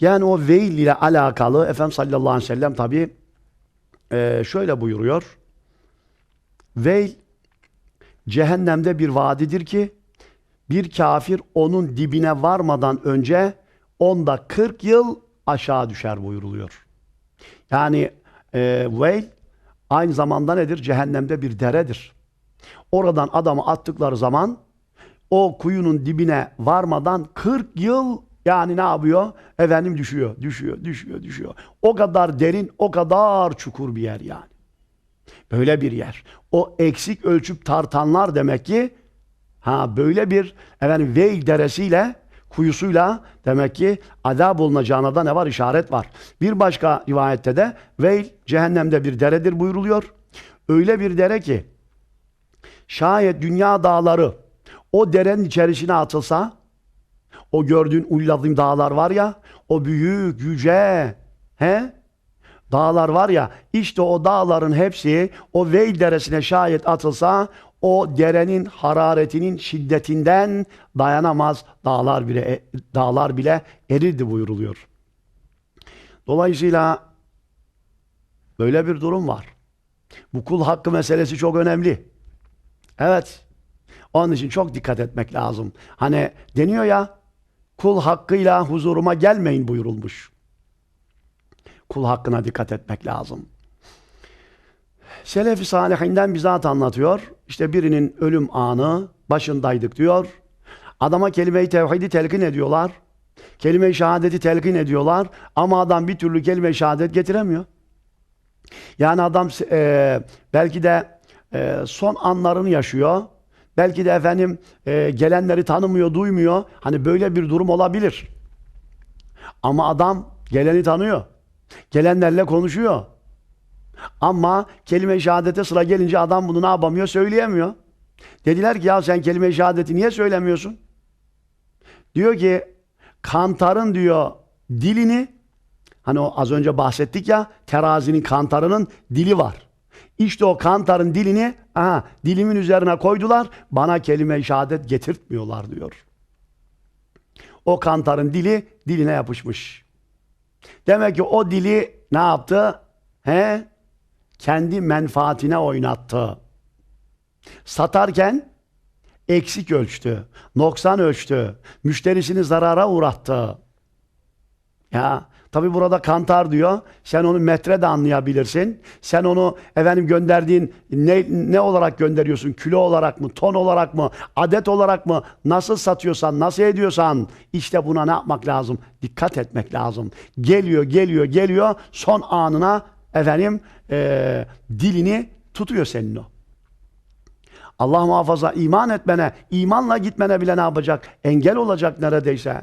Yani o veil ile alakalı Efendimiz sallallahu aleyhi ve sellem tabi şöyle buyuruyor. Veil cehennemde bir vadidir ki bir kafir onun dibine varmadan önce onda 40 yıl aşağı düşer buyuruluyor. Yani e, veil aynı zamanda nedir? Cehennemde bir deredir. Oradan adamı attıkları zaman o kuyunun dibine varmadan 40 yıl yani ne yapıyor? Efendim düşüyor, düşüyor, düşüyor, düşüyor. O kadar derin, o kadar çukur bir yer yani. Böyle bir yer. O eksik ölçüp tartanlar demek ki ha böyle bir efendim veil deresiyle kuyusuyla demek ki azap olunacağına da ne var? işaret var. Bir başka rivayette de veil cehennemde bir deredir buyuruluyor. Öyle bir dere ki şayet dünya dağları o derenin içerisine atılsa o gördüğün ulladığım dağlar var ya o büyük yüce he dağlar var ya işte o dağların hepsi o Veil deresine şayet atılsa o derenin hararetinin şiddetinden dayanamaz dağlar bile e, dağlar bile erirdi buyuruluyor. Dolayısıyla böyle bir durum var. Bu kul hakkı meselesi çok önemli. Evet. Onun için çok dikkat etmek lazım. Hani deniyor ya kul hakkıyla huzuruma gelmeyin buyurulmuş. Kul hakkına dikkat etmek lazım. Selefi salihinden bir zat anlatıyor. İşte birinin ölüm anı başındaydık diyor. Adama kelime-i tevhidi telkin ediyorlar. Kelime-i şehadeti telkin ediyorlar. Ama adam bir türlü kelime-i şehadet getiremiyor. Yani adam e, belki de e, son anlarını yaşıyor. Belki de efendim e, gelenleri tanımıyor, duymuyor. Hani böyle bir durum olabilir. Ama adam geleni tanıyor. Gelenlerle konuşuyor. Ama kelime-i şehadete sıra gelince adam bunu ne yapamıyor? Söyleyemiyor. Dediler ki ya sen kelime-i şehadeti niye söylemiyorsun? Diyor ki kantarın diyor dilini hani o az önce bahsettik ya terazinin kantarının dili var. İşte o kantarın dilini aha, dilimin üzerine koydular. Bana kelime-i şehadet getirtmiyorlar diyor. O kantarın dili diline yapışmış. Demek ki o dili ne yaptı? He? Kendi menfaatine oynattı. Satarken eksik ölçtü, noksan ölçtü, müşterisini zarara uğrattı. Ya tabi burada kantar diyor. Sen onu metre de anlayabilirsin. Sen onu efendim gönderdiğin ne, ne olarak gönderiyorsun? Kilo olarak mı? Ton olarak mı? Adet olarak mı? Nasıl satıyorsan, nasıl ediyorsan işte buna ne yapmak lazım? Dikkat etmek lazım. Geliyor, geliyor, geliyor. Son anına efendim e, dilini tutuyor senin o. Allah muhafaza iman etmene, imanla gitmene bile ne yapacak? Engel olacak neredeyse.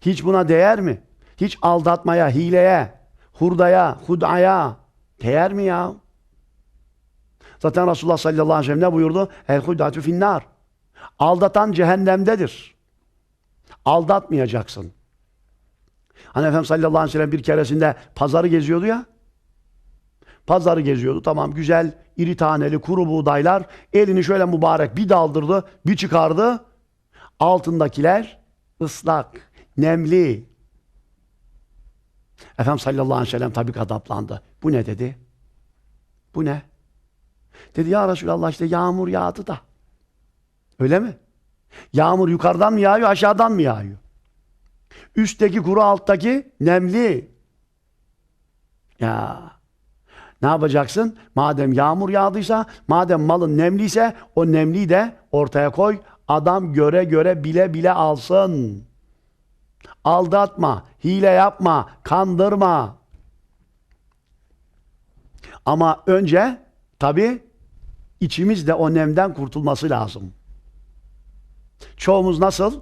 Hiç buna değer mi? Hiç aldatmaya, hileye, hurdaya, hudaya değer mi ya? Zaten Resulullah sallallahu aleyhi ve sellem ne buyurdu? El hudatu finnar. Aldatan cehennemdedir. Aldatmayacaksın. Hani Efendimiz sallallahu aleyhi ve sellem bir keresinde pazarı geziyordu ya. Pazarı geziyordu. Tamam güzel iri taneli kuru buğdaylar. Elini şöyle mübarek bir daldırdı, bir çıkardı. Altındakiler ıslak, nemli. Efendimiz sallallahu aleyhi ve sellem tabi kadaplandı. Bu ne dedi? Bu ne? Dedi ya Resulallah işte yağmur yağdı da. Öyle mi? Yağmur yukarıdan mı yağıyor, aşağıdan mı yağıyor? Üstteki kuru, alttaki nemli. Ya ne yapacaksın? Madem yağmur yağdıysa, madem malın nemliyse o nemliyi de ortaya koy. Adam göre göre bile bile alsın. Aldatma, hile yapma, kandırma. Ama önce tabi içimizde o nemden kurtulması lazım. Çoğumuz nasıl?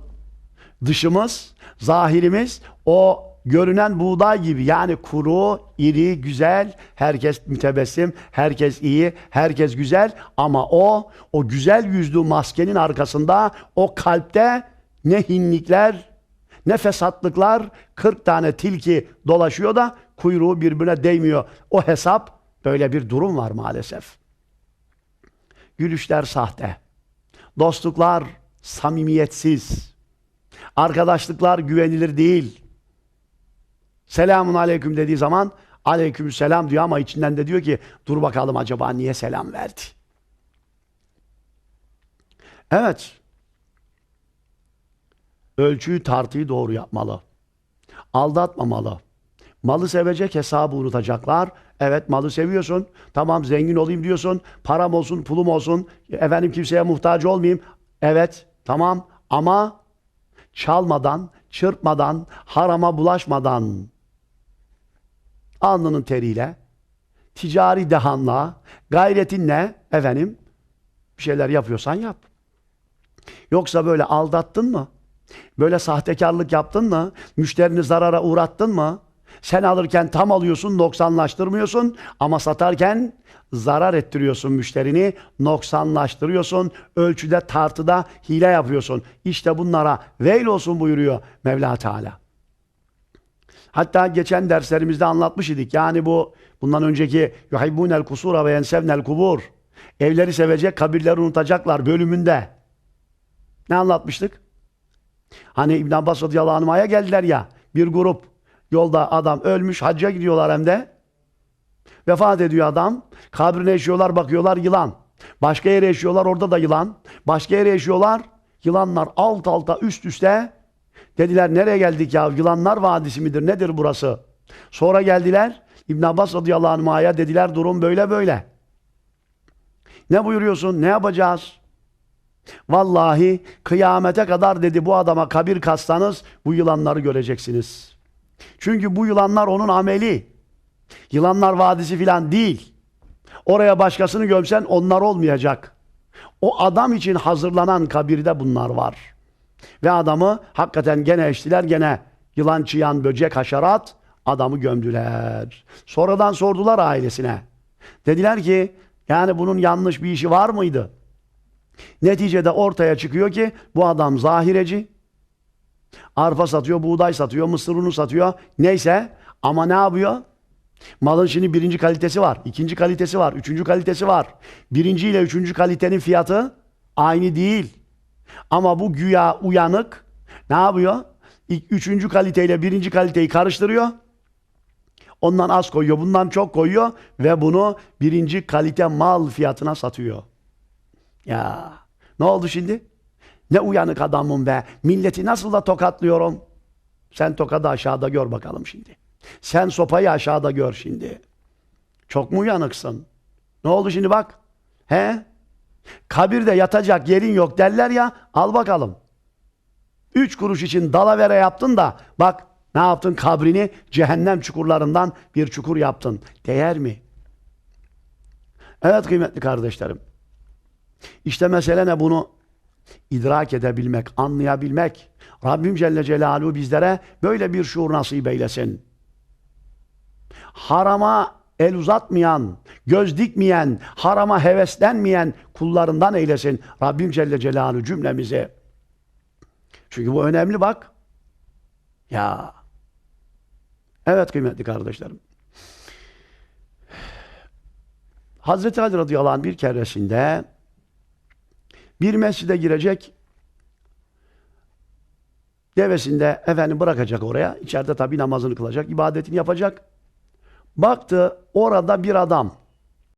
Dışımız, zahirimiz o görünen buğday gibi yani kuru, iri, güzel, herkes mütebessim, herkes iyi, herkes güzel ama o o güzel yüzlü maskenin arkasında o kalpte ne hinlikler, ne fesatlıklar, 40 tane tilki dolaşıyor da kuyruğu birbirine değmiyor. O hesap böyle bir durum var maalesef. Gülüşler sahte. Dostluklar samimiyetsiz. Arkadaşlıklar güvenilir değil. Selamun aleyküm dediği zaman aleyküm selam diyor ama içinden de diyor ki dur bakalım acaba niye selam verdi? Evet. Ölçüyü tartıyı doğru yapmalı. Aldatmamalı. Malı sevecek hesabı unutacaklar. Evet malı seviyorsun. Tamam zengin olayım diyorsun. Param olsun, pulum olsun. Efendim kimseye muhtaç olmayayım. Evet tamam ama çalmadan, çırpmadan, harama bulaşmadan alnının teriyle, ticari dehanla, gayretinle efendim bir şeyler yapıyorsan yap. Yoksa böyle aldattın mı? Böyle sahtekarlık yaptın mı? Müşterini zarara uğrattın mı? Sen alırken tam alıyorsun, noksanlaştırmıyorsun ama satarken zarar ettiriyorsun müşterini, noksanlaştırıyorsun, ölçüde, tartıda hile yapıyorsun. İşte bunlara veil olsun buyuruyor Mevla Teala. Hatta geçen derslerimizde anlatmış idik. Yani bu bundan önceki yuhibbunel kusura ve yensevnel kubur. Evleri sevecek, kabirleri unutacaklar bölümünde. Ne anlatmıştık? Hani İbn Abbas radıyallahu anh'a geldiler ya. Bir grup yolda adam ölmüş, hacca gidiyorlar hem de. Vefat ediyor adam. Kabrine yaşıyorlar, bakıyorlar yılan. Başka yere yaşıyorlar, orada da yılan. Başka yere yaşıyorlar, yılanlar alt alta üst üste. Dediler nereye geldik ya? Yılanlar Vadisi midir? Nedir burası? Sonra geldiler İbn Abbas radıyallahu anh'a dediler durum böyle böyle. Ne buyuruyorsun? Ne yapacağız? Vallahi kıyamete kadar dedi bu adama kabir kassanız bu yılanları göreceksiniz. Çünkü bu yılanlar onun ameli. Yılanlar vadisi filan değil. Oraya başkasını gömsen onlar olmayacak. O adam için hazırlanan kabirde bunlar var. Ve adamı hakikaten gene eştiler gene yılan çıyan böcek haşerat adamı gömdüler. Sonradan sordular ailesine. Dediler ki yani bunun yanlış bir işi var mıydı? Neticede ortaya çıkıyor ki bu adam zahireci. Arpa satıyor, buğday satıyor, mısır unu satıyor. Neyse ama ne yapıyor? Malın şimdi birinci kalitesi var, ikinci kalitesi var, üçüncü kalitesi var. Birinci ile üçüncü kalitenin fiyatı aynı değil. Ama bu güya uyanık ne yapıyor? Üçüncü kaliteyle birinci kaliteyi karıştırıyor. Ondan az koyuyor, bundan çok koyuyor ve bunu birinci kalite mal fiyatına satıyor. Ya ne oldu şimdi? Ne uyanık adamım be. Milleti nasıl da tokatlıyorum. Sen tokadı aşağıda gör bakalım şimdi. Sen sopayı aşağıda gör şimdi. Çok mu uyanıksın? Ne oldu şimdi bak? He? Kabirde yatacak yerin yok derler ya. Al bakalım. Üç kuruş için dalavere yaptın da bak ne yaptın? Kabrini cehennem çukurlarından bir çukur yaptın. Değer mi? Evet kıymetli kardeşlerim. İşte mesele ne bunu idrak edebilmek, anlayabilmek. Rabbim Celle Celaluhu bizlere böyle bir şuur nasip eylesin. Harama el uzatmayan, göz dikmeyen, harama heveslenmeyen kullarından eylesin. Rabbim Celle Celaluhu cümlemizi. Çünkü bu önemli bak. Ya. Evet kıymetli kardeşlerim. Hazreti Ali radıyallahu anh bir keresinde bir mescide girecek devesinde efendim bırakacak oraya. İçeride tabi namazını kılacak, ibadetini yapacak. Baktı orada bir adam